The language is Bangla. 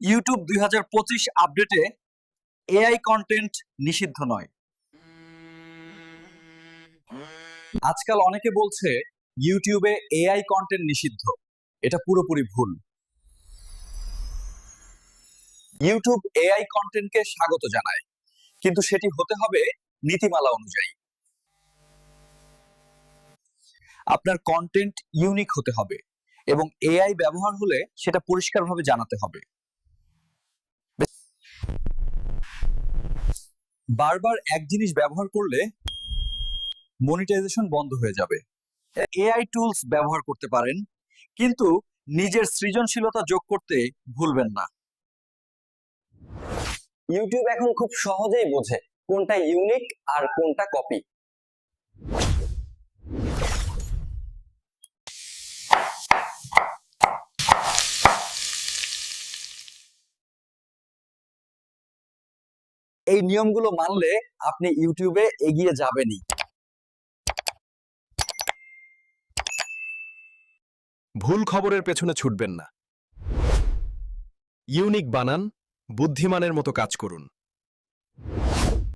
ইউটিউব দুই হাজার পঁচিশ আপডেটে এআই কন্টেন্ট নিষিদ্ধ নয়। আজকাল অনেকে বলছে ইউটিউবে এআই কন্টেন্ট নিষিদ্ধ। এটা পুরোপুরি ভুল। ইউটিউব এআই কন্টেন্টকে স্বাগত জানায়, কিন্তু সেটি হতে হবে নীতিমালা অনুযায়ী। আপনার কন্টেন্ট ইউনিক হতে হবে এবং এআই ব্যবহার হলে সেটা পরিষ্কারভাবে জানাতে হবে। বারবার এক জিনিস ব্যবহার করলে মনিটাইজেশন বন্ধ হয়ে যাবে। এআই টুলস ব্যবহার করতে পারেন, কিন্তু নিজের সৃজনশীলতা যোগ করতে ভুলবেন না। ইউটিউব এখন খুব সহজেই বোঝে কোনটা ইউনিক আর কোনটা কপি এই নিয়মগুলো মানলে আপনি ইউটিউবে এগিয়ে যাবেনই। ভুল খবরের পেছনে ছুটবেন না। ইউনিক বানান, বুদ্ধিমানের মতো কাজ করুন।